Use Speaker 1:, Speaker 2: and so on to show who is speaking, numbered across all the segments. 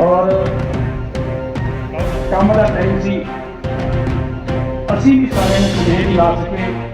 Speaker 1: ਔਰ ਕੰਮ ਦਾ ਟਾਈਮ ਸੀ। ਅਸੀਂ ਵੀ ਸਾਰਿਆਂ ਨੂੰ ਸੁਨੇਹ ਲਾ ਸਕੇ।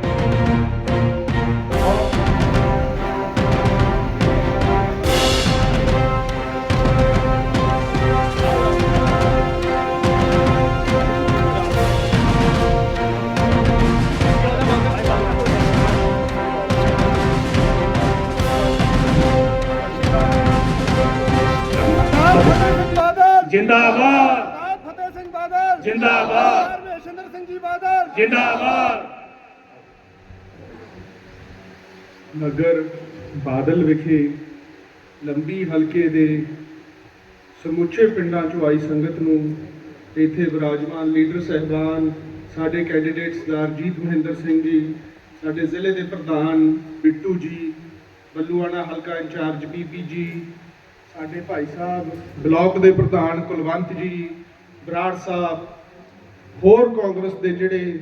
Speaker 1: ਜਿੰਦਾਬਾਦ।
Speaker 2: ਫਤਿਹ ਸਿੰਘ ਬਾਦਲ।
Speaker 1: ਜਿੰਦਾਬਾਦ।
Speaker 2: ਸਰਦਾਰ ਮਹੇਸ਼ਿੰਦਰ ਸਿੰਘ ਜੀ ਬਾਦਲ।
Speaker 1: ਜਿੰਦਾਬਾਦ।
Speaker 3: ਨਗਰ ਬਾਦਲ ਵਿਖੇ ਲੰਬੀ ਹਲਕੇ ਦੇ ਸਮੁੱਚੇ ਪਿੰਡਾਂ ਚੋਂ ਆਈ ਸੰਗਤ ਨੂੰ ਇੱਥੇ ਵਿਰਾਜਮਾਨ ਲੀਡਰ ਸਹਿਬਾਨ ਸਾਡੇ ਕੈਂਡੀਡੇਟ ਸਰਦਾਰ ਜੀਤ ਮਹਿੰਦਰ ਸਿੰਘ ਜੀ ਸਾਡੇ ਜ਼ਿਲ੍ਹੇ ਦੇ ਪ੍ਰਧਾਨ ਬਿੱਟੂ ਜੀ ਬੱਲੂਆਣਾ ਹਲਕਾ ਇੰਚਾਰਜ ਬੀਬੀ ਜੀ ਸਾਡੇ ਭਾਈ ਸਾਹਿਬ, ਬਲਾਕ ਦੇ ਪ੍ਰਧਾਨ ਕੁਲਵੰਤ ਜੀ, ਬਰਾੜ ਸਾਹਿਬ, ਹੋਰ ਕਾਂਗਰਸ ਦੇ ਜਿਹੜੇ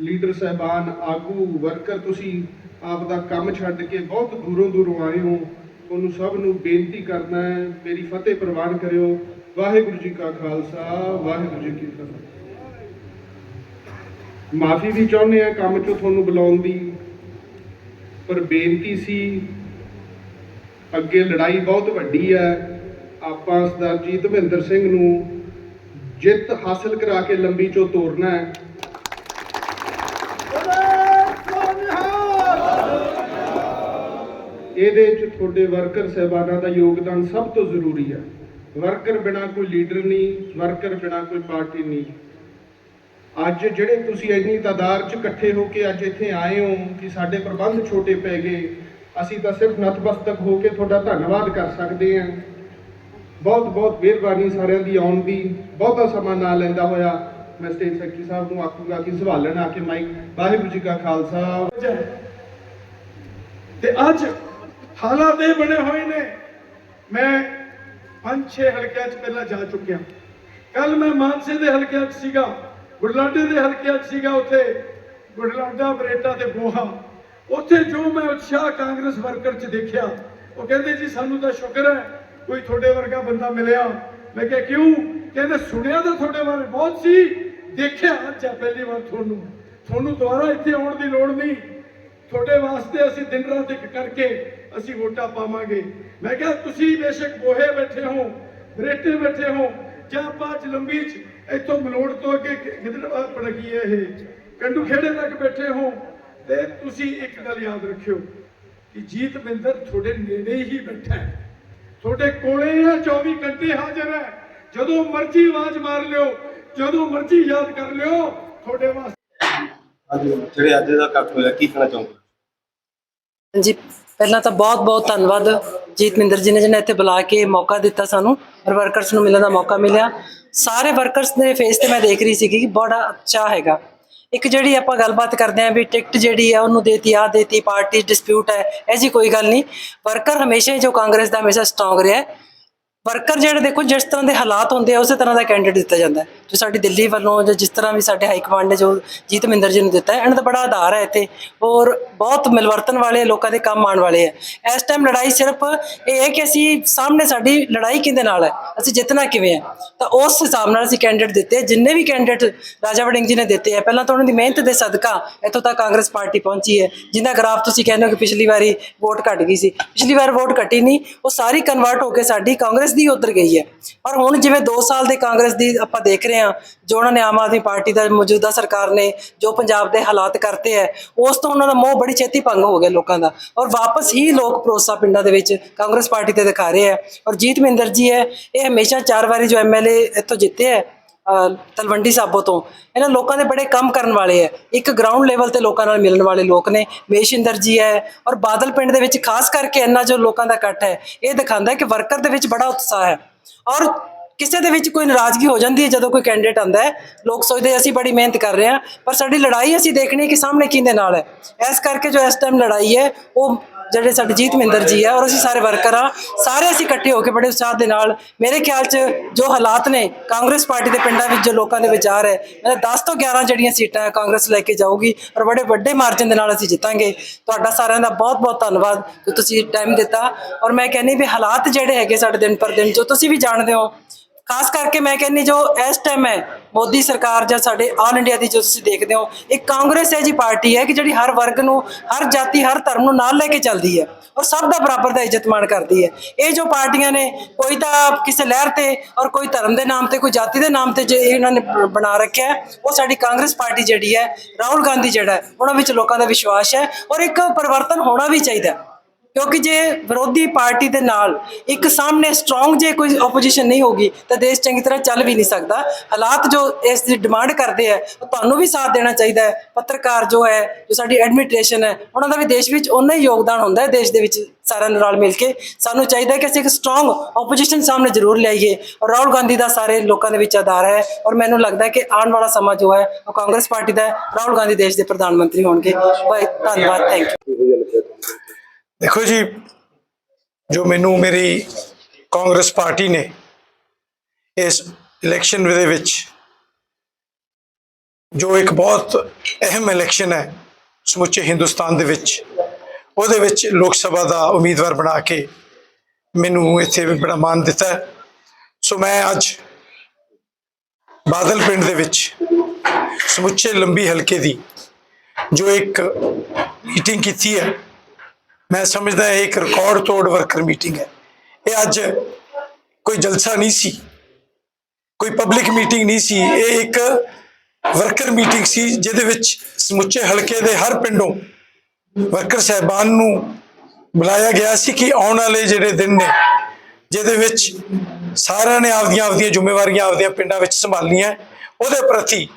Speaker 3: ਲੀਡਰ ਸਹਿਬਾਨ, ਆਗੂ, ਵਰਕਰ, ਤੁਸੀਂ ਆਪ ਦਾ ਕੰਮ ਛੱਡ ਕੇ ਬਹੁਤ ਦੂਰੋਂ ਦੂਰੋਂ ਆਏ ਹੋ। ਤੁਹਾਨੂੰ ਸਭ ਨੂੰ ਬੇਨਤੀ ਕਰਨਾ ਹੈ, ਮੇਰੀ ਫਤਿਹ ਪ੍ਰਵਾਨ ਕਰਿਓ। ਵਾਹਿਗੁਰੂ ਜੀ ਕਾ ਖਾਲਸਾ, ਵਾਹਿਗੁਰੂ ਜੀ ਕੀ ਫਤਿਹ। ਮਾਫੀ ਵੀ ਚਾਹੁੰਦੇ ਆ ਕੰਮ ਚੋਂ ਤੁਹਾਨੂੰ ਬੁਲਾਉਣ ਦੀ, ਪਰ ਬੇਨਤੀ ਸੀ ਅੱਗੇ ਲੜਾਈ ਬਹੁਤ ਵੱਡੀ ਹੈ। ਆਪਾਂ ਸਰਦਾਰ ਜੀ ਮਹਿੰਦਰ ਸਿੰਘ ਨੂੰ ਜਿੱਤ ਹਾਸਲ ਕਰਾ ਕੇ ਲੰਬੀ ਚੋਂ ਤੋਰਨਾ ਹੈ। ਇਹਦੇ ਚ ਤੁਹਾਡੇ ਵਰਕਰ ਸਹਿਬਾਨਾਂ ਦਾ ਯੋਗਦਾਨ ਸਭ ਤੋਂ ਜ਼ਰੂਰੀ ਹੈ। ਵਰਕਰ ਬਿਨਾ ਕੋਈ ਲੀਡਰ ਨਹੀਂ, ਵਰਕਰ ਬਿਨਾ ਕੋਈ ਪਾਰਟੀ ਨਹੀਂ। ਅੱਜ ਜਿਹੜੇ ਤੁਸੀਂ ਇੰਨੀ ਤਾਦਾਦ ਚ ਇਕੱਠੇ ਹੋ ਕੇ ਅੱਜ ਇੱਥੇ ਆਏ ਹੋ ਕਿ ਸਾਡੇ ਪ੍ਰਬੰਧ ਛੋਟੇ ਪੈ ਗਏ ਅਸੀਂ ਤਾਂ ਸਿਰਫ ਨਤਮਸਤਕ ਹੋ ਕੇ ਤੁਹਾਡਾ ਧੰਨਵਾਦ ਕਰ ਸਕਦੇ ਹਾਂ। ਬਹੁਤ ਬਹੁਤ ਮਿਹਰਬਾਨੀ ਸਾਰਿਆਂ ਦੀ ਆਉਣ ਦੀ। ਬਹੁਤਾ ਸਮਾਂ ਨਾ ਲੈਂਦਾ ਹੋਇਆ। ਮੈਂ ਸਟੇਟ ਸੈਕਟਰੀ ਸਾਹਿਬ ਨੂੰ ਆਖੂਗਾ ਕਿ ਸੰਭਾਲਣ ਆ ਕੇ ਮਾਈਕ ਵਾਹਿਗੁਰੂ ਜੀ ਕਾ ਖਾਲਸਾ।
Speaker 2: ਤੇ ਅੱਜ ਹਾਲਾਤ ਇਹ ਬਣੇ ਹੋਏ ਨੇ। ਮੈਂ ਪੰਜ, ਛੇ ਹਲਕਿਆਂ 'ਚ ਪਹਿਲਾਂ ਜਾ ਚੁੱਕਿਆ। ਕੱਲ ਮੈਂ ਮਾਨਸੇ ਦੇ ਹਲਕਿਆਂ 'ਚ ਸੀਗਾ, ਗੁਰਲਾਡੇ ਦੇ ਹਲਕਿਆਂ 'ਚ ਸੀਗਾ ਉੱਥੇ। ਗੁਰਲਾਡਾ, ਬਰੇਟਾ ਤੇ ਬੋਹਾ ਉੱਥੇ ਜੋ ਮੈਂ ਉਤਸ਼ਾਹ ਕਾਂਗਰਸ ਵਰਕਰ 'ਚ ਦੇਖਿਆ, ਉਹ ਕਹਿੰਦੇ ਜੀ, ਸਾਨੂੰ ਤਾਂ ਸ਼ੁਕਰ ਹੈ, ਕੋਈ ਤੁਹਾਡੇ ਵਰਗਾ ਬੰਦਾ ਮਿਲਿਆ। ਮੈਂ ਕਿਹਾ, ਕਿਉਂ? ਕਹਿੰਦੇ, ਸੁਣਿਆ ਤਾਂ ਤੁਹਾਡੇ ਬਾਰੇ ਬਹੁਤ ਸੀ, ਦੇਖਿਆ ਅੱਜ ਪਹਿਲੀ ਵਾਰ ਤੁਹਾਨੂੰ। ਤੁਹਾਨੂੰ ਦੁਬਾਰਾ ਇੱਥੇ ਆਉਣ ਦੀ ਲੋੜ ਨਹੀਂ। ਤੁਹਾਡੇ ਵਾਸਤੇ ਅਸੀਂ ਦਿਨ ਰਾਤ ਇੱਕ ਕਰਕੇ ਅਸੀਂ ਵੋਟਾਂ ਪਾਵਾਂਗੇ। ਮੈਂ ਕਿਹਾ, ਤੁਸੀਂ ਬੇਸ਼ੱਕ ਬੋਹੇ ਬੈਠੇ ਹੋ, ਬਰੇਟੇ ਬੈਠੇ ਹੋ, ਜਾਂ ਪਾँच ਲੰਬੀ ਚ ਇੱਥੋਂ ਮਲੋੜ ਤੋਂ ਅੱਗੇ ਕਿਧਰ ਪੜ ਗਈ ਹੈ ਇਹ? ਕੰਡੂ ਖੇੜੇ ਤੱਕ ਬੈਠੇ ਹੋ। ਤੇ ਤੁਸੀਂ ਇੱਕ ਗੱਲ ਯਾਦ ਰੱਖਿਓ ਕਿ ਜੀਤ ਬਿੰਦਰ ਤੁਹਾਡੇ ਨੇੜੇ ਹੀ ਬੈਠਾ ਹੈ। ਤੁਹਾਡੇ ਕੋਲੇ ਹੈ 24 ਘੰਟੇ ਹਾਜ਼ਰ ਹੈ। ਜਦੋਂ ਮਰਜ਼ੀ ਆਵਾਜ਼ ਮਾਰ ਲਿਓ ਜਦੋਂ ਮਰਜ਼ੀ ਯਾਦ ਕਰ ਲਿਓ ਤੁਹਾਡੇ ਵਾਸਤੇ
Speaker 4: ਅੱਜ ਜਿਹੜੇ ਅੱਜ ਦਾ ਇਕੱਠ ਹੋਇਆ ਕੀ ਕਹਿਣਾ ਚਾਹੋਗੇ?
Speaker 5: ਜੀ ਪਹਿਲਾਂ ਤਾਂ ਬਹੁਤ ਬਹੁਤ ਧੰਨਵਾਦ ਜੀਤਮਿੰਦਰ ਜੀ ਨੇ ਜਿਹਨੇ ਇੱਥੇ ਬੁਲਾ ਕੇ ਮੌਕਾ ਦਿੱਤਾ ਸਾਨੂੰ ਔਰ ਵਰਕਰਸ ਨੂੰ ਮਿਲਣ ਦਾ ਮੌਕਾ ਮਿਲਿਆ। ਸਾਰੇ ਵਰਕਰਸ ਦੇ ਫੇਸ ਤੇ ਮੈਂ ਦੇਖ ਰਹੀ ਸੀ ਕਿ ਬੜਾ ਅੱਛਾ ਹੈਗਾ। ਇੱਕ ਜਿਹੜੀ ਆਪਾਂ ਗੱਲਬਾਤ ਕਰਦੇ ਆਂ ਵੀ ਟਿਕਟ ਜਿਹੜੀ ਹੈ ਉਹਨੂੰ ਦੇਤੀ ਆ ਦੇਤੀ, ਪਾਰਟੀ ਡਿਸਪਿਊਟ ਹੈ, ਇਹ ਜੀ ਕੋਈ ਗੱਲ ਨਹੀਂ। ਵਰਕਰ ਹਮੇਸ਼ਾ ਹੀ ਜੋ ਕਾਂਗਰਸ ਦਾ ਹਮੇਸ਼ਾ ਸਟਰੋਂਗ ਰਿਹਾ ਹੈ। ਵਰਕਰ ਜਿਹੜੇ ਦੇਖੋ, ਜਿਸ ਤਰ੍ਹਾਂ ਦੇ ਹਾਲਾਤ ਹੁੰਦੇ ਆ, ਉਸੇ ਤਰ੍ਹਾਂ ਦਾ ਕੈਂਡੀਡੇਟ ਦਿੱਤਾ ਜਾਂਦਾ ਜੋ ਸਾਡੀ ਦਿੱਲੀ ਵੱਲੋਂ ਜਾਂ ਜਿਸ ਤਰ੍ਹਾਂ ਵੀ ਸਾਡੇ ਹਾਈ ਕਮਾਂਡ ਨੇ ਜੋ ਜੀਤ ਮਹਿੰਦਰ ਜੀ ਨੂੰ ਦਿੱਤਾ ਹੈ, ਇਹਨਾਂ ਦਾ ਬੜਾ ਆਧਾਰ ਹੈ ਇੱਥੇ। ਔਰ ਬਹੁਤ ਮਿਲਵਰਤਨ ਵਾਲੇ ਲੋਕਾਂ ਦੇ ਕੰਮ ਆਉਣ ਵਾਲੇ ਹੈ। ਇਸ ਟਾਈਮ ਲੜਾਈ ਸਿਰਫ ਇਹ ਹੈ ਕਿ ਅਸੀਂ ਸਾਹਮਣੇ ਸਾਡੀ ਲੜਾਈ ਕਿਹਦੇ ਨਾਲ ਹੈ? ਅਸੀਂ ਜਿੱਤਣਾ ਕਿਵੇਂ ਹੈ? ਤਾਂ ਉਸ ਹਿਸਾਬ ਨਾਲ ਅਸੀਂ ਕੈਂਡੀਡੇਟ ਦਿੱਤੇ ਜਿੰਨੇ ਵੀ ਕੈਂਡੀਡੇਟ ਰਾਜਾ ਵੜਿੰਗ ਜੀ ਨੇ ਦਿੱਤੇ ਆ ਪਹਿਲਾਂ ਤਾਂ ਉਹਨਾਂ ਦੀ ਮਿਹਨਤ ਦੇ ਸਦਕਾ ਇੱਥੋਂ ਤੱਕ ਕਾਂਗਰਸ ਪਾਰਟੀ ਪਹੁੰਚੀ ਹੈ। ਜਿੰਦਾ ਗ੍ਰਾਫ ਤੁਸੀਂ ਕਹਿੰਦੇ ਹੋ ਕਿ ਪਿਛਲੀ ਵਾਰੀ ਵੋਟ ਘਟ ਗਈ ਸੀ, ਪਿਛਲੀ ਵਾਰ ਵੋਟ ਘਟੀ ਨਹੀਂ, ਉਹ ਸਾਰੀ ਕਨਵਰਟ ਹੋ ਕੇ ਸਾਡੀ ਕਾਂਗਰਸ ਦੀ ਉਧਰ ਗਈ ਹੈ। ਪਰ ਹੁਣ ਜਿਵੇਂ 2 ਸਾਲ ਦੇ ਕਾਂਗਰਸ ਦੀ ਆਪਾਂ ਦੇਖ ਰਹੇ ਹਾਂ, ਜੋ ਉਹਨਾਂ ਨੇ ਆਮ ਆਦਮੀ ਪਾਰਟੀ ਦਾ ਮੌਜੂਦਾ ਸਰਕਾਰ ਨੇ ਜੋ ਪੰਜਾਬ ਦੇ ਹਾਲਾਤ ਕਰਤੇ ਹੈ, ਉਸ ਤੋਂ ਉਹਨਾਂ ਦਾ ਮੋਹ ਬੜੀ ਛੇਤੀ ਭੰਗ ਹੋ ਗਿਆ ਲੋਕਾਂ ਦਾ। ਔਰ ਵਾਪਸ ਹੀ ਲੋਕ ਭਰੋਸਾ ਪਿੰਡਾਂ ਦੇ ਵਿੱਚ ਕਾਂਗਰਸ ਪਾਰਟੀ ਤੇ ਦਿਖਾ ਰਹੇ ਹੈ। ਔਰ ਜੀਤ ਮਹਿੰਦਰ ਜੀ ਹੈ, ਇਹ ਹਮੇਸ਼ਾ ਚਾਰ ਵਾਰੀ ਜੋ ਐਮਐਲਏ ਇੱਥੋਂ ਜਿੱਤੇ ਹੈ ਤਲਵੰਡੀ ਸਾਬੋ ਤੋਂ। ਇਹਨਾਂ ਲੋਕਾਂ ਦੇ ਬੜੇ ਕੰਮ ਕਰਨ ਵਾਲੇ ਹੈ ਇੱਕ ਗਰਾਊਂਡ ਲੈਵਲ ਤੇ ਲੋਕਾਂ ਨਾਲ ਮਿਲਣ ਵਾਲੇ ਲੋਕ ਨੇ। ਮੇਸ਼ਿੰਦਰ ਜੀ ਹੈ ਔਰ ਬਾਦਲ ਪਿੰਡ ਦੇ ਵਿੱਚ ਖਾਸ ਕਰਕੇ ਇੰਨਾ ਜੋ ਲੋਕਾਂ ਦਾ ਇਕੱਠ ਹੈ ਇਹ ਦਿਖਾਉਂਦਾ ਹੈ ਕਿ ਵਰਕਰ ਦੇ ਵਿੱਚ ਬੜਾ ਉਤਸ਼ਾਹ ਹੈ ਔਰ ਕਿਸੇ ਦੇ ਵਿੱਚ ਕੋਈ ਨਾਰਾਜ਼ਗੀ ਹੋ ਜਾਂਦੀ ਹੈ ਜਦੋਂ ਕੋਈ ਕੈਂਡੀਡੇਟ ਆਂਦਾ ਹੈ, ਲੋਕ ਸੋਚਦੇ ਅਸੀਂ ਬੜੀ ਮਿਹਨਤ ਕਰ ਰਹੇ ਹਾਂ, ਪਰ ਸਾਡੀ ਲੜਾਈ ਅਸੀਂ ਦੇਖਣੀ ਹੈ ਕਿ ਸਾਹਮਣੇ ਕਿਹਦੇ ਨਾਲ ਹੈ। ਇਸ ਕਰਕੇ ਜੋ ਇਸ ਟਾਈਮ ਲੜਾਈ ਹੈ, ਉਹ ਜਿਹੜੇ ਸਾਡੇ ਜੀਤ ਮਹਿੰਦਰ ਜੀ ਹੈ ਔਰ ਅਸੀਂ ਸਾਰੇ ਵਰਕਰ ਆ ਸਾਰੇ ਅਸੀਂ ਇਕੱਠੇ ਹੋ ਕੇ ਬੜੇ ਉਤਸ਼ਾਹ ਦੇ ਨਾਲ ਮੇਰੇ ਖਿਆਲ 'ਚ ਜੋ ਹਾਲਾਤ ਨੇ, ਕਾਂਗਰਸ ਪਾਰਟੀ ਦੇ ਪਿੰਡਾਂ ਵਿੱਚ ਜੋ ਲੋਕਾਂ ਦੇ ਵਿਚਾਰ ਹੈ ਮੈਂ 10 ਤੋਂ 11 ਜਿਹੜੀਆਂ ਸੀਟਾਂ ਕਾਂਗਰਸ ਲੈ ਕੇ ਜਾਊਗੀ ਔਰ ਬੜੇ ਵੱਡੇ ਮਾਰਜਨ ਦੇ ਨਾਲ ਅਸੀਂ ਜਿੱਤਾਂਗੇ। ਤੁਹਾਡਾ ਸਾਰਿਆਂ ਦਾ ਬਹੁਤ ਬਹੁਤ ਧੰਨਵਾਦ ਕਿ ਤੁਸੀਂ ਟਾਈਮ ਦਿੱਤਾ ਔਰ ਮੈਂ ਕਹਿੰਨੀ ਵੀ ਹਾਲਾਤ ਜਿਹੜੇ ਹੈਗੇ ਸਾਡੇ ਦਿਨ ਪਰ ਦਿਨ, ਜੋ ਤੁਸੀਂ ਵੀ ਜਾਣਦੇ ਹੋ ਖਾਸ ਕਰਕੇ ਮੈਂ ਕਹਿੰਨੀ ਜੋ ਇਸ ਟਾਈਮ ਹੈ, ਮੋਦੀ ਸਰਕਾਰ ਜਾਂ ਸਾਡੇ ਆਲ ਇੰਡੀਆ ਦੀ ਜੋ ਤੁਸੀਂ ਦੇਖਦੇ ਹੋ ਇੱਕ ਕਾਂਗਰਸ ਹੈ ਜੀ ਪਾਰਟੀ ਹੈ ਕਿ ਜਿਹੜੀ ਹਰ ਵਰਗ ਨੂੰ, ਹਰ ਜਾਤੀ, ਹਰ ਧਰਮ ਨੂੰ ਨਾਲ ਲੈ ਕੇ ਚੱਲਦੀ ਹੈ ਔਰ ਸਭ ਦਾ ਬਰਾਬਰ ਦਾ ਇੱਜ਼ਤ ਮਾਣ ਕਰਦੀ ਹੈ। ਇਹ ਜੋ ਪਾਰਟੀਆਂ ਨੇ, ਕੋਈ ਤਾਂ ਕਿਸੇ ਲਹਿਰ ਤੇ ਔਰ ਕੋਈ ਧਰਮ ਦੇ ਨਾਮ ਤੇ, ਕੋਈ ਜਾਤੀ ਦੇ ਨਾਮ ਤੇ ਜੇ ਇਹਨਾਂ ਨੇ ਬਣਾ ਰੱਖਿਆ ਉਹ ਸਾਡੀ ਕਾਂਗਰਸ ਪਾਰਟੀ ਜਿਹੜੀ ਹੈ, ਰਾਹੁਲ ਗਾਂਧੀ ਜਿਹੜਾ ਉਹਨਾਂ ਵਿੱਚ ਲੋਕਾਂ ਦਾ ਵਿਸ਼ਵਾਸ ਹੈ ਔਰ ਇੱਕ ਪਰਿਵਰਤਨ ਹੋਣਾ ਵੀ ਚਾਹੀਦਾ ਕਿਉਂਕਿ ਜੇ ਵਿਰੋਧੀ ਪਾਰਟੀ ਦੇ ਨਾਲ ਇੱਕ ਸਾਹਮਣੇ ਸਟਰੋਂਗ ਜੇ ਕੋਈ ਆਪੋਜੀਸ਼ਨ ਨਹੀਂ ਹੋਗੀ ਤਾਂ ਦੇਸ਼ ਚੰਗੀ ਤਰ੍ਹਾਂ ਚੱਲ ਵੀ ਨਹੀਂ ਸਕਦਾ। ਹਾਲਾਤ ਜੋ ਇਸ ਦੀ ਡਿਮਾਂਡ ਕਰਦੇ ਆ, ਉਹ ਤੁਹਾਨੂੰ ਵੀ ਸਾਥ ਦੇਣਾ ਚਾਹੀਦਾ ਹੈ। ਪੱਤਰਕਾਰ ਜੋ ਹੈ, ਜੋ ਸਾਡੀ ਐਡਮਿਨਿਸਟ੍ਰੇਸ਼ਨ ਹੈ, ਉਹਨਾਂ ਦਾ ਵੀ ਦੇਸ਼ ਵਿੱਚ ਉਨਾ ਹੀ ਯੋਗਦਾਨ ਹੁੰਦਾ ਹੈ, ਦੇਸ਼ ਦੇ ਵਿੱਚ ਸਾਰਿਆਂ ਨੂੰ ਨਾਲ ਮਿਲ ਕੇ। ਸਾਨੂੰ ਚਾਹੀਦਾ ਕਿ ਅਸੀਂ ਇੱਕ ਸਟਰੋਂਗ ਆਪੋਜੀਸ਼ਨ ਸਾਹਮਣੇ ਜ਼ਰੂਰ ਲਿਆਈਏ। ਔਰ ਰਾਹੁਲ ਗਾਂਧੀ ਦਾ ਸਾਰੇ ਲੋਕਾਂ ਦੇ ਵਿੱਚ ਆਧਾਰ ਹੈ। ਔਰ ਮੈਨੂੰ ਲੱਗਦਾ ਹੈ ਕਿ ਆਉਣ ਵਾਲਾ ਸਮਾਂ ਜੋ ਹੈ, ਉਹ ਕਾਂਗਰਸ ਪਾਰਟੀ ਦਾ ਹੈ, ਰਾਹੁਲ ਗਾਂਧੀ ਦੇਸ਼ ਦੇ ਪ੍ਰਧਾਨ ਮੰਤਰੀ ਹੋਣਗੇ। ਬਹੁਤ ਧੰਨਵਾਦ ਥੈਂਕ ਯੂ
Speaker 6: ਦੇਖੋ ਜੀ, ਜੋ ਮੈਨੂੰ ਮੇਰੀ ਕਾਂਗਰਸ ਪਾਰਟੀ ਨੇ ਇਸ ਇਲੈਕਸ਼ਨ ਦੇ ਵਿੱਚ, ਜੋ ਇੱਕ ਬਹੁਤ ਅਹਿਮ ਇਲੈਕਸ਼ਨ ਹੈ ਸਮੁੱਚੇ ਹਿੰਦੁਸਤਾਨ ਦੇ ਵਿੱਚ, ਉਹਦੇ ਵਿੱਚ ਲੋਕ ਸਭਾ ਦਾ ਉਮੀਦਵਾਰ ਬਣਾ ਕੇ ਮੈਨੂੰ ਇੱਥੇ ਬੜਾ ਮਾਣ ਦਿੱਤਾ ਸੋ ਮੈਂ ਅੱਜ ਬਾਦਲ ਪਿੰਡ ਦੇ ਵਿੱਚ ਸਮੁੱਚੇ ਲੰਬੀ ਹਲਕੇ ਦੀ ਜੋ ਇੱਕ ਮੀਟਿੰਗ ਕੀਤੀ ਹੈ ਮੈਂ ਸਮਝਦਾ ਇਹ ਇੱਕ ਰਿਕਾਰਡ ਤੋੜ ਵਰਕਰ ਮੀਟਿੰਗ ਹੈ। ਇਹ ਅੱਜ ਕੋਈ ਜਲਸਾ ਨਹੀਂ ਸੀ। ਕੋਈ ਪਬਲਿਕ ਮੀਟਿੰਗ ਨਹੀਂ ਸੀ। ਇਹ ਇੱਕ ਵਰਕਰ ਮੀਟਿੰਗ ਸੀ, ਜਿਹਦੇ ਵਿੱਚ ਸਮੁੱਚੇ ਹਲਕੇ ਦੇ ਹਰ ਪਿੰਡੋਂ ਵਰਕਰ ਸਹਿਬਾਨ ਨੂੰ ਬੁਲਾਇਆ ਗਿਆ ਸੀ ਕਿ ਆਉਣ ਵਾਲੇ ਜਿਹੜੇ ਦਿਨ ਨੇ, ਜਿਹਦੇ ਵਿੱਚ ਸਾਰਿਆਂ ਨੇ ਆਪਦੀਆਂ ਆਪਦੀਆਂ ਜ਼ਿੰਮੇਵਾਰੀਆਂ ਆਪਦੀਆਂ ਪਿੰਡਾਂ ਵਿੱਚ ਸੰਭਾਲੀਆਂ ਉਹਦੇ ਪ੍ਰਤੀ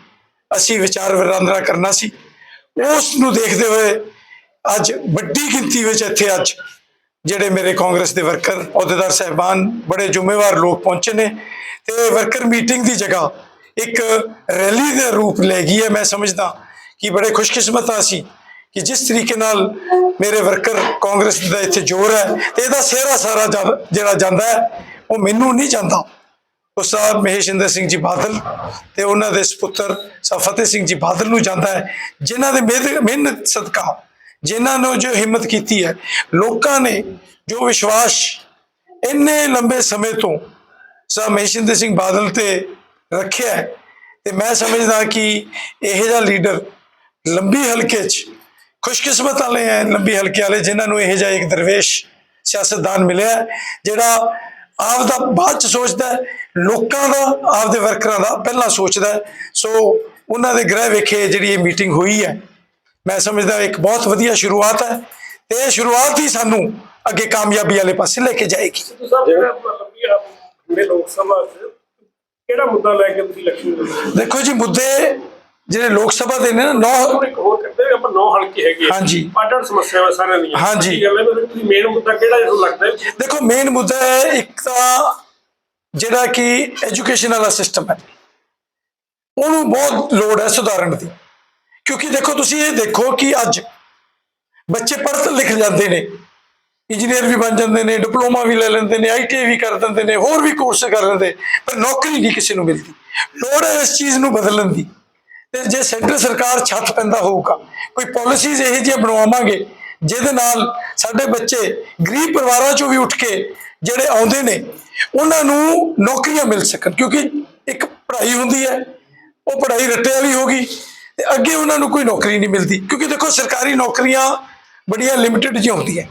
Speaker 6: ਅਸੀਂ ਵਿਚਾਰ ਵਰਾਂਦਰਾ ਕਰਨਾ ਸੀ। ਉਸ ਨੂੰ ਦੇਖਦੇ ਹੋਏ ਅੱਜ ਵੱਡੀ ਗਿਣਤੀ ਵਿੱਚ ਇੱਥੇ ਅੱਜ ਜਿਹੜੇ ਮੇਰੇ ਕਾਂਗਰਸ ਦੇ ਵਰਕਰ, ਅਹੁਦੇਦਾਰ ਸਹਿਬਾਨ, ਬੜੇ ਜ਼ਿੰਮੇਵਾਰ ਲੋਕ ਪਹੁੰਚੇ ਨੇ ਤੇ ਵਰਕਰ ਮੀਟਿੰਗ ਦੀ ਜਗ੍ਹਾ ਇੱਕ ਰੈਲੀ ਦਾ ਰੂਪ ਲੈ ਗਈ ਹੈ। ਮੈਂ ਸਮਝਦਾ ਕਿ ਬੜੇ ਖੁਸ਼ਕਿਸਮਤ ਹਾਂ ਅਸੀਂ ਕਿ ਜਿਸ ਤਰੀਕੇ ਨਾਲ ਮੇਰੇ ਵਰਕਰ ਕਾਂਗਰਸ ਦਾ ਇੱਥੇ ਜ਼ੋਰ ਹੈ ਤੇ ਇਹਦਾ ਸਿਹਰਾ ਸਾਰਾ ਜਿਹੜਾ ਜਾਂਦਾ ਹੈ, ਉਹ ਮੈਨੂੰ ਨਹੀਂ ਜਾਂਦਾ। ਉਹ ਸਾਹਿਬ ਮਹੇਸ਼ਿੰਦਰ ਸਿੰਘ ਜੀ ਬਾਦਲ ਤੇ ਉਹਨਾਂ ਦੇ ਸੁਪੁੱਤਰ ਸਾਹਿਬ ਫਤਿਹ ਸਿੰਘ ਜੀ ਬਾਦਲ ਨੂੰ ਜਾਂਦਾ ਹੈ, ਜਿਨ੍ਹਾਂ ਦੇ ਮਿਹਨਤ- ਮਿਹਨਤ ਸਦਕਾ ਜਿਨ੍ਹਾਂ ਨੂੰ ਜੋ ਹਿੰਮਤ ਕੀਤੀ ਹੈ, ਲੋਕਾਂ ਨੇ ਜੋ ਵਿਸ਼ਵਾਸ ਇੰਨੇ ਲੰਬੇ ਸਮੇਂ ਤੋਂ ਸਾਹਿਬ ਮਹੇਸ਼ਿੰਦਰ ਸਿੰਘ ਬਾਦਲ ਤੇ ਰੱਖਿਆ ਹੈ, ਤੇ ਮੈਂ ਸਮਝਦਾ ਕਿ ਇਹ ਜਿਹਾ ਲੀਡਰ ਲੰਬੀ ਹਲਕੇ 'ਚ ਖੁਸ਼ਕਿਸਮਤ ਵਾਲੇ ਹੈ, ਲੰਬੀ ਹਲਕੇ ਵਾਲੇ, ਜਿਨ੍ਹਾਂ ਨੂੰ ਇਹ ਜਿਹਾ ਇੱਕ ਦਰਵੇਸ਼ ਸਿਆਸਤਦਾਨ ਮਿਲਿਆ ਜਿਹੜਾ ਆਪ ਦਾ ਬਾਅਦ ਚ ਸੋਚਦਾ ਲੋਕਾਂ ਦਾ, ਆਪਦੇ ਵਰਕਰਾਂ ਦਾ ਪਹਿਲਾਂ ਸੋਚਦਾ ਸੋ ਉਹਨਾਂ ਦੇ ਗ੍ਰਹਿ ਵੇਖੇ ਜਿਹੜੀ ਇਹ ਮੀਟਿੰਗ ਹੋਈ ਹੈ ਮੈਂ ਸਮਝਦਾ ਇੱਕ ਬਹੁਤ ਵਧੀਆ ਸ਼ੁਰੂਆਤ ਹੈ ਤੇ ਇਹ ਸ਼ੁਰੂਆਤ ਹੀ ਸਾਨੂੰ ਅੱਗੇ ਕਾਮਯਾਬੀ ਵਾਲੇ ਪਾਸੇ ਲੈ ਕੇ ਜਾਏਗੀ।
Speaker 7: ਕਿਹੜਾ ਮੁੱਦਾ ਲੈ ਕੇ ਤੁਸੀਂ
Speaker 6: ਦੇਖੋ ਜੀ ਮੁੱਦੇ ਜਿਹੜੇ ਲੋਕ ਸਭਾ ਦੇ ਨੇ ਨਾ ਨੌ
Speaker 7: ਹੋ ਇੱਕ ਹੋਰ ਕਰਦੇ ਹਾਂ, ਆਪਾਂ ਨੌ ਹਲਕੇ ਹੈਗੇ ਆ।
Speaker 6: ਹਾਂਜੀ।
Speaker 7: ਅੱਡ ਅੱਡ ਸਮੱਸਿਆਵਾਂ ਸਾਰਿਆਂ ਦੀਆਂ।
Speaker 6: ਹਾਂਜੀ।
Speaker 7: ਕੀ ਗੱਲ ਹੈ? ਮੈਨੂੰ ਤੁਸੀਂ ਮੇਨ ਮੁੱਦਾ ਕਿਹੜਾ ਤੁਹਾਨੂੰ ਲੱਗਦਾ ਹੈ?
Speaker 6: ਦੇਖੋ ਮੇਨ ਮੁੱਦਾ ਹੈ ਇੱਕ ਤਾਂ ਜਿਹੜਾ ਕਿ ਐਜੂਕੇਸ਼ਨ ਵਾਲਾ ਸਿਸਟਮ ਹੈ। ਉਹਨੂੰ ਬਹੁਤ ਲੋੜ ਹੈ ਸੁਧਾਰਨ ਦੀ। ਕਿਉਂਕਿ ਦੇਖੋ ਤੁਸੀਂ ਇਹ ਦੇਖੋ ਕਿ ਅੱਜ ਬੱਚੇ ਪੜ੍ਹ ਲਿਖ ਜਾਂਦੇ ਨੇ ਇੰਜੀਨੀਅਰ ਵੀ ਬਣ ਜਾਂਦੇ ਨੇ ਡਿਪਲੋਮਾ ਵੀ ਲੈ ਲੈਂਦੇ ਨੇ ਆਈਟੀਆਈ ਵੀ ਕਰ ਦਿੰਦੇ ਨੇ, ਹੋਰ ਵੀ ਕੋਰਸ ਕਰ ਲੈਂਦੇ ਪਰ ਨੌਕਰੀ ਨਹੀਂ ਕਿਸੇ ਨੂੰ ਮਿਲਦੀ। ਲੋੜ ਹੈ ਇਸ ਚੀਜ਼ ਨੂੰ ਬਦਲਣ ਦੀ। ਤੇ ਜੇ ਸੈਂਟਰ ਸਰਕਾਰ ਛੱਤ ਪੈਂਦਾ ਹੋਊਗਾ, ਕੋਈ ਪਾਲਿਸੀਜ਼ ਇਹੋ ਜਿਹੀਆਂ ਬਣਵਾਵਾਂਗੇ, ਜਿਹਦੇ ਨਾਲ ਸਾਡੇ ਬੱਚੇ ਗਰੀਬ ਪਰਿਵਾਰਾਂ ਚੋਂ ਵੀ ਉੱਠ ਕੇ ਜਿਹੜੇ ਆਉਂਦੇ ਨੇ, ਉਹਨਾਂ ਨੂੰ ਨੌਕਰੀਆਂ ਮਿਲ ਸਕਣ। ਕਿਉਂਕਿ ਇੱਕ ਪੜ੍ਹਾਈ ਹੁੰਦੀ ਹੈ, ਉਹ ਪੜ੍ਹਾਈ ਰੱਟਿਆ ਵੀ ਹੋਗੀ ਤੇ ਅੱਗੇ ਉਹਨਾਂ ਨੂੰ ਕੋਈ ਨੌਕਰੀ ਨਹੀਂ ਮਿਲਦੀ। ਕਿਉਂਕਿ ਦੇਖੋ, ਸਰਕਾਰੀ ਨੌਕਰੀਆਂ ਬੜੀਆਂ ਲਿਮਿਟਿਡ ਜਿਹੀਆਂ ਹੁੰਦੀਆਂ।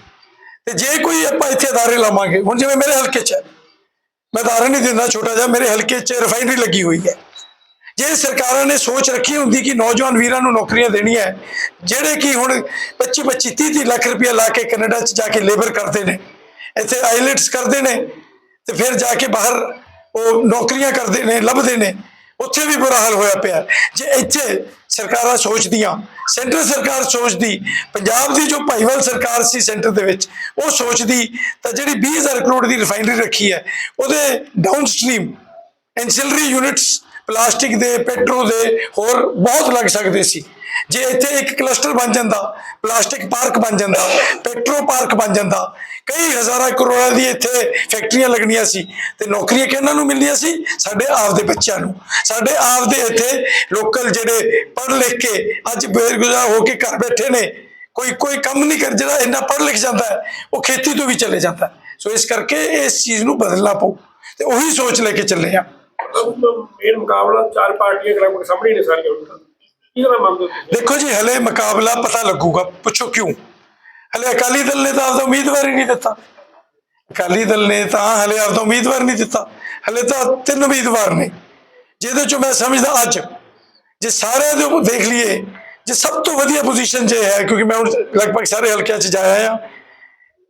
Speaker 6: ਤੇ ਜੇ ਕੋਈ ਆਪਾਂ ਇੱਥੇ ਅਦਾਰੇ ਲਾਵਾਂਗੇ, ਹੁਣ ਜਿਵੇਂ ਮੇਰੇ ਹਲਕੇ 'ਚ ਮੈਂ ਉਦਾਹਰਨ ਨਹੀਂ ਦਿੰਦਾ, ਛੋਟਾ ਜਿਹਾ ਮੇਰੇ ਹਲਕੇ 'ਚ ਰਿਫਾਈਨਰੀ ਲੱਗੀ ਹੋਈ ਹੈ। ਜੇ ਸਰਕਾਰਾਂ ਨੇ ਸੋਚ ਰੱਖੀ ਹੁੰਦੀ ਕਿ ਨੌਜਵਾਨ ਵੀਰਾਂ ਨੂੰ ਨੌਕਰੀਆਂ ਦੇਣੀਆਂ ਜਿਹੜੇ ਕਿ ਹੁਣ 25 25 30 30 ਲੱਖ ਰੁਪਏ ਲਾ ਕੇ ਕੈਨੇਡਾ 'ਚ ਜਾ ਕੇ ਲੇਬਰ ਕਰਦੇ ਨੇ, ਇੱਥੇ ਆਈਲੈਟਸ ਕਰਦੇ ਨੇ, ਤੇ ਫਿਰ ਜਾ ਕੇ ਬਾਹਰ ਉਹ ਨੌਕਰੀਆਂ ਕਰਦੇ ਨੇ, ਲੱਭਦੇ ਨੇ ਉੱਥੇ ਵੀ ਬੁਰਾ ਹਾਲ ਹੋਇਆ ਪਿਆ। ਜੇ ਇੱਥੇ ਸਰਕਾਰਾਂ ਸੋਚਦੀਆਂ, ਸੈਂਟਰ ਸਰਕਾਰ ਸੋਚਦੀ, ਪੰਜਾਬ ਦੀ ਜੋ ਭਾਈਵਾਲ ਸਰਕਾਰ ਸੀ ਸੈਂਟਰ ਦੇ ਵਿੱਚ, ਉਹ ਸੋਚਦੀ, ਤਾਂ ਜਿਹੜੀ 20000 ਕਰੋੜ ਦੀ ਰਿਫਾਈਨਰੀ ਰੱਖੀ ਹੈ, ਉਹਦੇ downstream ancillary units plastic ਦੇ, ਪੈਟਰੋ ਦੇ, ਹੋਰ ਬਹੁਤ ਲੱਗ ਸਕਦੇ ਸੀ। ਜੇ ਇੱਥੇ ਇੱਕ ਕਲਸਟਰ ਬਣ ਜਾਂਦਾ, ਪਲਾਸਟਿਕ ਪਾਰਕ ਬਣ ਜਾਂਦਾ, ਪੈਟਰੋ ਪਾਰਕ ਬਣ ਜਾਂਦਾ, ਕਈ ਹਜ਼ਾਰਾਂ ਕਰੋੜਾਂ ਦੀ ਇੱਥੇ ਫੈਕਟਰੀਆਂ ਲੱਗਣੀਆਂ ਸੀ ਤੇ ਨੌਕਰੀਆਂ ਕਿਹਨਾਂ ਨੂੰ ਮਿਲਦੀਆਂ ਸੀ? ਸਾਡੇ ਆਪ ਬੱਚਿਆਂ ਨੂੰ। ਸਾਡੇ ਆਪ ਇੱਥੇ ਲੋਕਲ ਜਿਹੜੇ ਪੜ੍ਹ ਲਿਖ ਕੇ ਅੱਜ ਬੇਰੁਜ਼ਗਾਰ ਹੋ ਕੇ ਘਰ ਬੈਠੇ ਨੇ, ਕੋਈ ਕੋਈ ਕੰਮ ਨਹੀਂ ਕਰ ਜਿਹੜਾ ਇੰਨਾ ਪੜ੍ਹ ਲਿਖ ਜਾਂਦਾ ਹੈ, ਉਹ ਖੇਤੀ ਤੋਂ ਵੀ ਚਲੇ ਜਾਂਦਾ ਸੋ ਇਸ ਕਰਕੇ ਇਸ ਚੀਜ਼ ਨੂੰ ਬਦਲਣਾ ਪਊ ਤੇ ਉਹੀ ਸੋਚ ਲੈ ਕੇ ਚੱਲੇ ਆ
Speaker 7: ਮੇਨ ਮੁਕਾਬਲਾ ਚਾਰ ਪਾਰਟੀਆਂ ਕਰਾਂਗੇ, ਸਾਹਮਣੇ ਨੇ ਸਾਰੀਆਂ ਹੁਣ
Speaker 6: ਦੇਖੋ ਜੀ ਹਲੇ ਮੁਕਾਬਲਾ ਪਤਾ ਲੱਗੂਗਾ। ਪੁੱਛੋ ਕਿਉਂ? ਹਲੇ ਅਕਾਲੀ ਦਲ ਨੇ ਤਾਂ ਆਪਦਾ ਉਮੀਦਵਾਰ ਹੀ ਨਹੀਂ ਦਿੱਤਾ। ਅਕਾਲੀ ਦਲ ਨੇ ਤਾਂ ਹਲੇ ਆਪਦਾ ਉਮੀਦਵਾਰ ਨਹੀਂ ਦਿੱਤਾ। ਹਲੇ ਤਾਂ ਤਿੰਨ ਉਮੀਦਵਾਰ ਨੇ। ਜਿਹਦੇ ਚੋਂ ਮੈਂ ਸਮਝਦਾ ਅੱਜ ਜੇ ਸਾਰਿਆਂ ਦੇ ਉੱਪਰ ਦੇਖ ਲਈਏ ਜੇ ਸਭ ਤੋਂ ਵਧੀਆ ਪੋਜੀਸ਼ਨ ਜੇ ਹੈ ਕਿਉਂਕਿ ਮੈਂ ਹੁਣ ਲਗਭਗ ਸਾਰੇ ਹਲਕਿਆਂ 'ਚ ਜਾਇਆ ਆ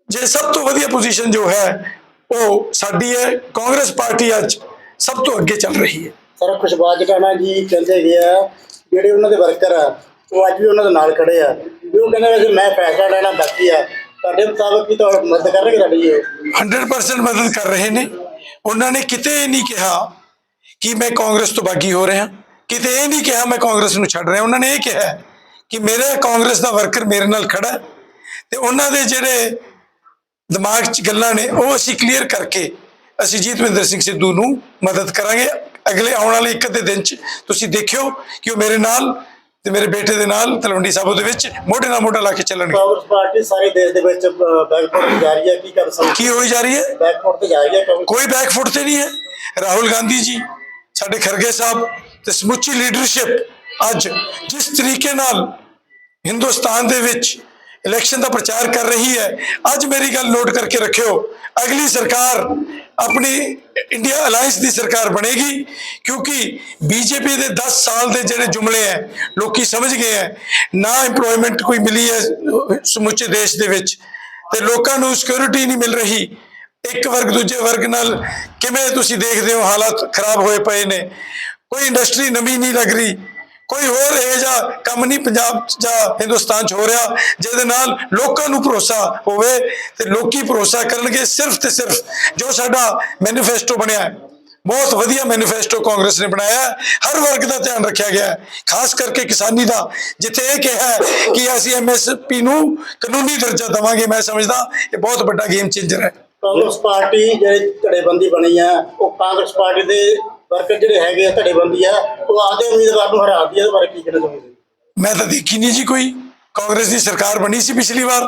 Speaker 6: ਜੇ ਸਭ ਤੋਂ ਵਧੀਆ ਪੋਜੀਸ਼ਨ ਜੋ ਹੈ ਉਹ ਸਾਡੀ ਹੈ ਕਾਂਗਰਸ ਪਾਰਟੀ ਅੱਜ ਸਭ ਤੋਂ ਅੱਗੇ ਚੱਲ ਰਹੀ ਹੈ।
Speaker 8: ਸਰ ਖੁਸ਼ਬਾਜ ਕਹਿਣਾ ਜੀ ਕਹਿੰਦੇ ਗਿਆ ਜਿਹੜੇ ਉਹਨਾਂ ਦੇ ਵਰਕਰ ਆ, ਉਹ ਅੱਜ ਵੀ ਉਹਨਾਂ ਦੇ ਨਾਲ ਖੜੇ ਆ। ਵੀ ਉਹ ਕਹਿੰਦੇ ਵੈਸੇ ਮੈਂ ਫੈਸਲਾ ਲੈਣਾ ਬਾਕੀ ਆ। ਤੁਹਾਡੇ ਮੁਤਾਬਕ ਕੀ ਤੁਹਾਡੀ ਮਦਦ ਕਰਨਗੇ ਸਾਡੀ ਇਹ?
Speaker 6: 100% ਮਦਦ ਕਰ ਰਹੇ ਨੇ। ਉਹਨਾਂ ਨੇ ਕਿਤੇ ਇਹ ਨਹੀਂ ਕਿਹਾ ਕਿ ਮੈਂ ਕਾਂਗਰਸ ਤੋਂ ਬਾਗੀ ਹੋ ਰਿਹਾ। ਕਿਤੇ ਇਹ ਨਹੀਂ ਕਿਹਾ ਮੈਂ ਕਾਂਗਰਸ ਨੂੰ ਛੱਡ ਰਿਹਾ। ਉਹਨਾਂ ਨੇ ਇਹ ਕਿਹਾ ਕਿ ਮੇਰਾ ਕਾਂਗਰਸ ਦਾ ਵਰਕਰ ਮੇਰੇ ਨਾਲ ਖੜਾ ਤੇ ਉਹਨਾਂ ਦੇ ਜਿਹੜੇ ਦਿਮਾਗ 'ਚ ਗੱਲਾਂ ਨੇ, ਉਹ ਅਸੀਂ ਕਲੀਅਰ ਕਰਕੇ ਅਸੀਂ ਜੀਤਵਿੰਦਰ ਸਿੰਘ ਸਿੱਧੂ ਨੂੰ ਮਦਦ ਕਰਾਂਗੇ। ਅਗਲੇ ਆਉਣ ਵਾਲੇ ਇੱਕ ਅੱਧੇ ਦਿਨ 'ਚ ਤੁਸੀਂ ਦੇਖਿਓ ਕਿ ਉਹ ਮੇਰੇ ਨਾਲ ਤੇ ਮੇਰੇ ਬੇਟੇ ਦੇ ਨਾਲ ਤਲਵੰਡੀ ਸਾਬੋ ਦੇ ਵਿੱਚ ਮੋਢੇ ਨਾਲ ਮੋਢਾ ਲਾ ਕੇ ਚੱਲਣਗੇ।
Speaker 8: ਕਾਂਗਰਸ ਪਾਰਟੀ ਸਾਰੇ ਦੇਸ਼ ਦੇ ਵਿੱਚ ਬੈਕਫੁੱਟ ਤੇ ਜਾ ਰਹੀ ਹੈ ਕੀ ਕਰ ਸਕਦੇ
Speaker 6: ਕੀ ਹੋਈ ਜਾ ਰਹੀ ਹੈ?
Speaker 8: ਬੈਕਫੁੱਟ ਤੇ ਜਾ ਰਹੀ ਹੈ
Speaker 6: ਕੋਈ ਬੈਕਫੁੱਟ ਤੇ ਨਹੀਂ ਹੈ। ਰਾਹੁਲ ਗਾਂਧੀ ਜੀ ਸਾਡੇ ਖਰਗੇ ਸਾਹਿਬ ਤੇ ਸਮੁੱਚੀ ਲੀਡਰਸ਼ਿਪ ਅੱਜ ਜਿਸ ਤਰੀਕੇ ਨਾਲ ਹਿੰਦੁਸਤਾਨ ਦੇ ਵਿੱਚ ਇਲੈਕਸ਼ਨ ਦਾ ਪ੍ਰਚਾਰ ਕਰ ਰਹੀ ਹੈ ਅੱਜ ਮੇਰੀ ਗੱਲ ਨੋਟ ਕਰਕੇ ਰੱਖਿਓ। ਅਗਲੀ ਸਰਕਾਰ ਆਪਣੀ ਇੰਡੀਆ ਅਲਾਈਅੰਸ ਦੀ ਸਰਕਾਰ ਬਣੇਗੀ, ਕਿਉਂਕਿ ਬੀਜੇਪੀ ਦੇ 10 ਸਾਲ ਦੇ ਜਿਹੜੇ ਜੁਮਲੇ ਹੈ, ਲੋਕੀ ਸਮਝ ਗਏ ਹੈ, ਨਾ EMPLOYMENT ਕੋਈ ਮਿਲੀ ਹੈ, ਸਮੁੱਚੇ ਦੇਸ਼ ਦੇ ਵਿੱਚ, ਤੇ ਲੋਕਾਂ ਨੂੰ ਸਿਕਿਉਰਿਟੀ ਨਹੀਂ ਮਿਲ ਰਹੀ। ਇੱਕ ਵਰਗ ਦੂਜੇ ਵਰਗ ਨਾਲ ਕਿਵੇਂ ਤੁਸੀਂ ਦੇਖਦੇ ਹੋ ਹਾਲਾਤ ਖਰਾਬ ਹੋਏ ਪਏ ਨੇ? ਕੋਈ ਇੰਡਸਟਰੀ ਨਵੀਂ ਨਹੀਂ ਲੱਗ ਰਹੀ। ਕੋਈ ਹੋਰ ਇਹ ਜਿਹਾ ਕੰਮ ਨਹੀਂ ਪੰਜਾਬ ਜਾਂ ਹਿੰਦੁਸਤਾਨ 'ਚ ਹੋ ਰਿਹਾ, ਜਿਹਦੇ ਨਾਲ ਲੋਕਾਂ ਨੂੰ ਭਰੋਸਾ ਹੋਵੇ ਤੇ ਲੋਕੀ ਭਰੋਸਾ ਕਰਨਗੇ ਸਿਰਫ ਤੇ ਸਿਰਫ ਜੋ ਸਾਡਾ ਮੈਨੀਫੈਸਟੋ ਬਣਿਆ ਹੈ। ਬਹੁਤ ਵਧੀਆ ਮੈਨੀਫੈਸਟੋ ਕਾਂਗਰਸ ਨੇ ਬਣਾਇਆ ਹਰ ਵਰਗ ਦਾ ਧਿਆਨ ਰੱਖਿਆ ਗਿਆ ਹੈ। ਖਾਸ ਕਰਕੇ ਕਿਸਾਨੀ ਦਾ, ਜਿੱਥੇ ਇਹ ਕਿਹਾ ਹੈ ਕਿ ਅਸੀਂ ਐਮਐਸਪੀ ਨੂੰ ਕਾਨੂੰਨੀ ਦਰਜਾ ਦੇਵਾਂਗੇ, ਮੈਂ ਸਮਝਦਾ ਇਹ ਬਹੁਤ ਵੱਡਾ ਗੇਮ ਚੇਂਜਰ ਹੈ।
Speaker 8: ਕਾਂਗਰਸ ਪਾਰਟੀ ਜਿਹੜੀ ਧੜੇਬੰਦੀ ਬਣੀ ਆ ਉਹ ਕਾਂਗਰਸ ਪਾਰਟੀ ਦੇ ਵਰਕਰ ਜਿਹੜੇ ਹੈਗੇ ਆ, ਧੜੇਬੰਦੀ ਆ ਉਹ ਆਪਦੇ ਉਮੀਦਵਾਰ ਨੂੰ ਹਰਾਉਂਦੀ ਇਹਦੇ ਬਾਰੇ ਕੀ ਕਹਿਣਾ ਚਾਹੁੰਦੇ
Speaker 6: ਮੈਂ ਤਾਂ ਦੇਖੀ ਨਹੀਂ ਜੀ ਕੋਈ। ਕਾਂਗਰਸ ਦੀ ਸਰਕਾਰ ਬਣੀ ਸੀ ਪਿਛਲੀ ਵਾਰ।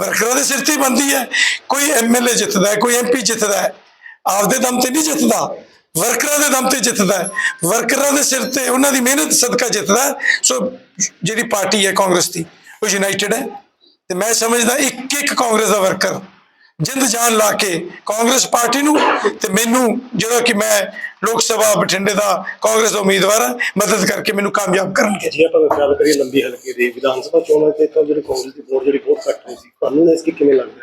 Speaker 6: ਵਰਕਰਾਂ ਦੇ ਸਿਰ ਤੇ ਹੀ ਹੈ। ਕੋਈ ਐਮਐਲਏ ਜਿੱਤਦਾ ਕੋਈ ਐਮਪੀ ਜਿੱਤਦਾ ਆਪਦੇ ਦਮ ਤੇ ਨਹੀਂ ਜਿੱਤਦਾ। ਵਰਕਰਾਂ ਦੇ ਦਮ ਤੇ ਜਿੱਤਦਾ ਵਰਕਰਾਂ ਦੇ ਸਿਰ ਤੇ ਉਹਨਾਂ ਦੀ ਮਿਹਨਤ, ਸਦਕਾ ਜਿੱਤਦਾ ਸੋ ਜਿਹੜੀ ਪਾਰਟੀ ਹੈ ਕਾਂਗਰਸ ਦੀ, ਉਹ ਯੂਨਾਈਟਿਡ ਹੈ। ਤੇ ਮੈਂ ਸਮਝਦਾ ਇੱਕ ਇੱਕ ਕਾਂਗਰਸ ਦਾ ਵਰਕਰ ਜਿੰਦ ਜਾਨ ਲਾ ਕੇ ਕਾਂਗਰਸ ਪਾਰਟੀ ਨੂੰ ਤੇ ਮੈਨੂੰ ਜਿਹੜਾ ਕਿ ਮੈਂ ਲੋਕ ਸਭਾ ਬਠਿੰਡੇ ਦਾ ਕਾਂਗਰਸ ਦਾ ਉਮੀਦਵਾਰ ਹਾਂ ਮਦਦ ਕਰਕੇ ਮੈਨੂੰ ਕਾਮਯਾਬ ਕਰਨਗੇ।
Speaker 4: ਜੇ ਆਪਾਂ ਗੱਲ ਕਰੀਏ ਲੰਬੀ ਹਲਕੇ ਦੀ ਵਿਧਾਨ ਸਭਾ ਚੋਣਾਂ ਤੇ ਤਾਂ ਜਿਹੜੇ ਕਾਂਗਰਸ ਦੀ ਵੋਟ ਜਿਹੜੀ ਬਹੁਤ ਘੱਟ ਰਹੀ ਸੀ। ਤੁਹਾਨੂੰ ਇਸ ਕੀ ਕਿਵੇਂ ਲੱਗਦਾ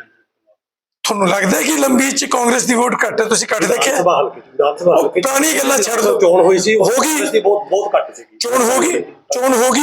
Speaker 6: ਤੁਹਾਨੂੰ ਲੱਗਦਾ ਕਿ ਲੰਬੀ ਚ ਕਾਂਗਰਸ ਦੀ ਵੋਟ ਘੱਟ ਹੈ? ਤੁਸੀਂ ਘੱਟ ਦੇਖਿਆ?
Speaker 4: ਸਭਾ ਹਲਕੇ ਚ, ਵਿਧਾਨ ਸਭਾ ਹਲਕੇ ਚ
Speaker 6: ਪੁਰਾਣੀ ਗੱਲਾਂ ਛੱਡ ਦਿਓ।
Speaker 4: ਚੋਣ ਹੋਈ ਸੀ
Speaker 6: ਹੋ ਗਈ।
Speaker 4: ਬਹੁਤ ਬਹੁਤ ਘੱਟ ਸੀਗੀ।
Speaker 6: ਚੋਣ ਹੋ ਗਈ। ਚੋਣ ਹੋ ਗਈ।